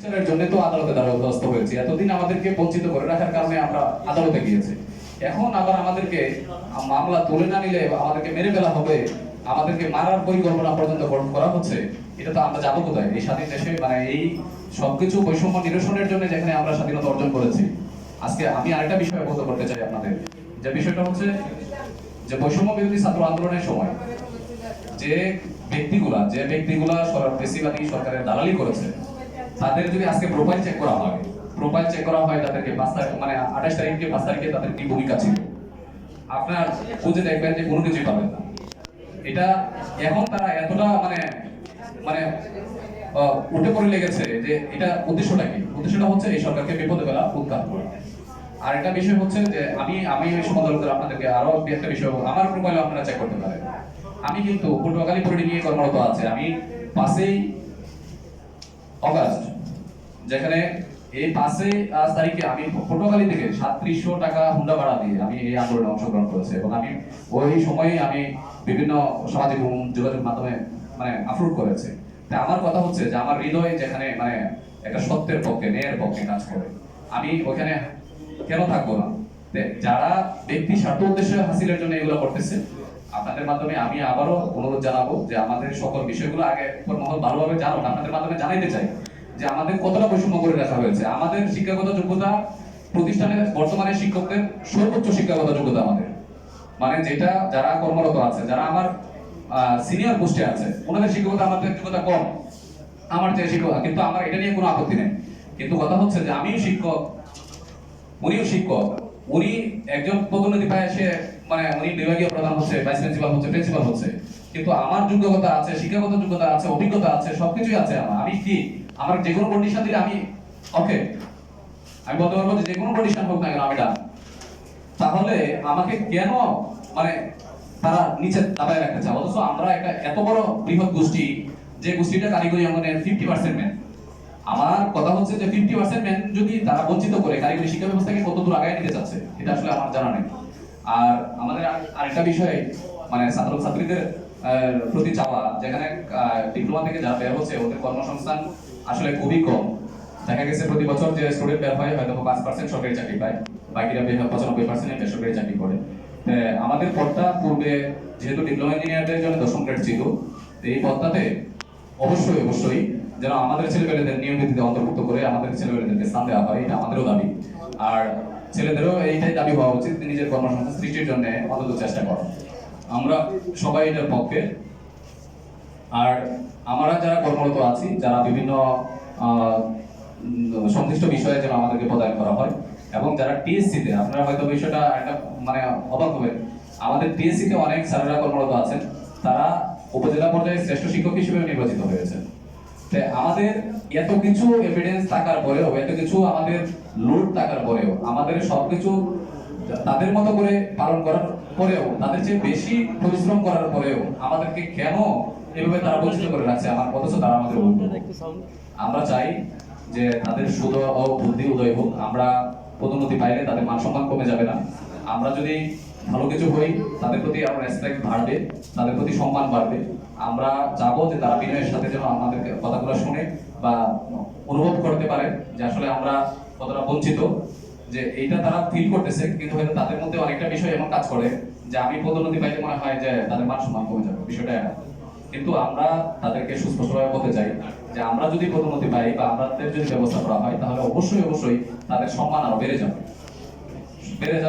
বিচারের জন্য তো আদালতে দ্বারস্থ হয়েছে। এতদিন আমাদেরকে বঞ্চিত করে রাখার কারণে আমরা আদালতে গিয়েছি। এখন আবার আমাদেরকে মামলা তুলে না নিলে আমাদেরকে মেরে ফেলা হবে, আমাদেরকে মারার পরিকল্পনা পর্যন্ত গ্রহণ করা হচ্ছে, এটা তো আমরা যাব কোথায়? এই স্বাধীন দেশে মানে এই সবকিছু বৈষম্য নিরসনের জন্য যেখানে আমরা স্বাধীনতা অর্জন করেছি। আজকে আমি আরেকটা বিষয় অবগত করতে চাই আপনাদের। যে বিষয়টা হচ্ছে যে বৈষম্য বিরোধী ছাত্র আন্দোলনের সময় যে ব্যক্তিগুলা যে ব্যক্তিগুলা পেশিবাদী সরকারের দালালি করেছে তাদের যদি আজকে প্রোফাইল চেক করা হয় প্রোফাইল চেক করা হয় তাদেরকে পাঁচ তারিখ মানে আঠাশ তারিখে পাঁচ তারিখে তাদের কি ভূমিকা ছিল। আপনার খুঁজে দেখবেন যে কোনো কিছুই পাবেন না। এটা এখন তারা এতটা মানে মানে উঠে পড়ে লেগেছে যে এটা উদ্দেশ্যটা কি? উদ্দেশ্যটা হচ্ছে এই সরকারকে বিপদে বেলা উৎখাত করা। আর একটা বিষয় হচ্ছে যে আমি আমি সমাধান আপনাদেরকে আরও একটা বিষয়। আমার প্রোফাইলে আপনারা চেক করতে পারেন। আমি কিন্তু পটুয়াখালী পরিডি নিয়ে কর্মরত আছে। আমি পাশেই অগাস্ট যেখানে এই পাঁচই তারিখে আমি পটুয়াখালী থেকে সাতত্রিশশো টাকা হুন্ডা ভাড়া দিয়ে আমি এই আন্দোলনে অংশগ্রহণ করেছি এবং আমি ওই সময়ে আমি বিভিন্ন সামাজিক যোগাযোগ মাধ্যমে মানে আপলোড করেছি। তা আমার কথা হচ্ছে যে আমার হৃদয় যেখানে মানে একটা সত্যের পক্ষে, ন্যায়ের পক্ষে কাজ করে। আমি ওখানে কেন থাকব না? যারা ব্যক্তি স্বার্থ উদ্দেশ্যে হাসিলের জন্য এগুলো করতেছে আপনাদের মাধ্যমে আমি আবারও অনুরোধ জানাব যে আমাদের সকল বিষয়গুলো আগে উপর মহল ভালোভাবে জানুন আপনাদের মাধ্যমে জানাইতে চাই যে আমাদের কতটা বৈষম্য করে রাখা হয়েছে। আমাদের শিক্ষাগত যোগ্যতা প্রতিষ্ঠানের বর্তমানে শিক্ষকদের সর্বোচ্চ শিক্ষাগত যোগ্যতা আমাদের। মানে যেটা যারা কর্মরত আছে, যারা আমার সিনিয়র পোস্টে আছে, ওনাদের শিক্ষকতা আমাদের যোগ্যতা কম, আমার যে শিক্ষক, কিন্তু আমার এটা নিয়ে কোনো আপত্তি নেই। কিন্তু কথা হচ্ছে যে আমিও শিক্ষক, উনিও শিক্ষক, উনি একজন পদোন্নতি পায় এসে মানে উনি বিভাগীয় প্রধান হচ্ছে ভাইস প্রিন্সিপাল হচ্ছে প্রিন্সিপাল হচ্ছে। কিন্তু আমার যোগ্যতা আছে, শিক্ষাগত যোগ্যতা আছে, অভিজ্ঞতা আছে, সবকিছুই আছে আমার। আমি কি, আমার যে কোনো কন্ডিশন দিলে আমি ওকে আমি বলতে পারব যে কোনো কন্ডিশন হোক না কেন আমি ডান তাহলে আমাকে কেন মানে তারা নিচে দাবায় রাখতে চায়? অথচ আমরা একটা এত বড় বৃহৎ গোষ্ঠী, যে গোষ্ঠীটা কারিগরি অঙ্গনের ফিফটি পার্সেন্ট ম্যান আমার কথা হচ্ছে যে ফিফটি পার্সেন্ট ম্যান যদি তারা বঞ্চিত করে, কারিগরি শিক্ষা ব্যবস্থাকে কত দূর আগায় নিতে চাচ্ছে, এটা আসলে আমার জানা নেই। আর আমাদের আর- আরেকটা বিষয় মানে ছাত্র ছাত্রীদের প্রতি চাওয়া, যেখানে ডিপ্লোমা থেকে যারা বের হচ্ছে, ওদের কর্মসংস্থান আসলে খুবই কম। দেখা গেছে প্রতি বছর যে স্টুডেন্ট বের হয় হয়তো পাঁচ পার্সেন্ট সরকারি চাকরি পায়, বাকিরা পঁচানব্বই পার্সেন্ট বেসরকারি চাকরি করে। আমাদের পদটা পূর্বে যেহেতু ডিপ্লোমা ইঞ্জিনিয়ারদের জন্য দশম গ্রেড ছিল এই পদটাতে অবশ্যই অবশ্যই যেন আমাদের ছেলেমেয়েদের নিয়ম নীতিতে অন্তর্ভুক্ত করে আমাদের ছেলেমেয়েদেরকে স্থান দেওয়া হয়, এটা আমাদেরও দাবি। আর ছেলেদেরও এইটাই দাবি হওয়া উচিত নিজের কর্মসংস্থান সৃষ্টির জন্য অন্তত চেষ্টা করা। আমরা সবাই এটার পক্ষে আর আমরা যারা কর্মরত আছি, যারা বিভিন্ন সংশ্লিষ্ট বিষয়ে যেন আমাদেরকে প্রদান করা হয়, এবং যারা টিএসসি তে আপনারা হয়তো বিষয়টা একটা মানে অবাক হবেন। আমাদের টিএসসি তে অনেক স্যারেরা কর্মরত আছেন। তারা উপজেলা পর্যায়ে শ্রেষ্ঠ শিক্ষক হিসেবে নির্বাচিত হয়েছেন। তে আমাদের এত কিছু এভিডেন্স থাকার পরেও, এত কিছু আমাদের লোড থাকার পরেও, আমাদের সবকিছু তাদের মতো করে পালন করার পরেও, তাদের চেয়ে বেশি পরিশ্রম করার পরেও আমাদেরকে কেন এভাবে তারা বঞ্চিত করে রাখছে? আমার অথচ তারা আমাদের। আমরা চাই যে তাদের সুদ ও বুদ্ধি উদয় হোক। আমরা পদোন্নতি পাইলে তাদের মান সম্মান কমে যাবে না। আমরা যদি ভালো কিছু হই তাদের প্রতি আমার রেসপেক্ট বাড়বে, তাদের প্রতি সম্মান বাড়বে আমরা চাবো যে তারা বিনয়ের সাথে যেন আমাদের কথাগুলো শুনে বা অনুভব করতে পারে যে আসলে আমরা কতটা বঞ্চিত, যে এইটা তারা ফিল করতেছে, কিন্তু হয়তো তাদের মধ্যে অনেকটা বিষয় এমন কাজ করে যে আমি পদোন্নতি পাইলে মনে হয় যে তাদের মান সম্মান কমে যাবে, বিষয়টা। কিন্তু আমরা তাদেরকে সুস্পষ্টভাবে বলতে চাই যে আমরা যদি পদোন্নতি পাই বা আমাদের যদি ব্যবস্থা করা হয়, তাহলে অবশ্যই অবশ্যই তাদের সম্মান আরও বেড়ে যাবে বেড়ে যাবে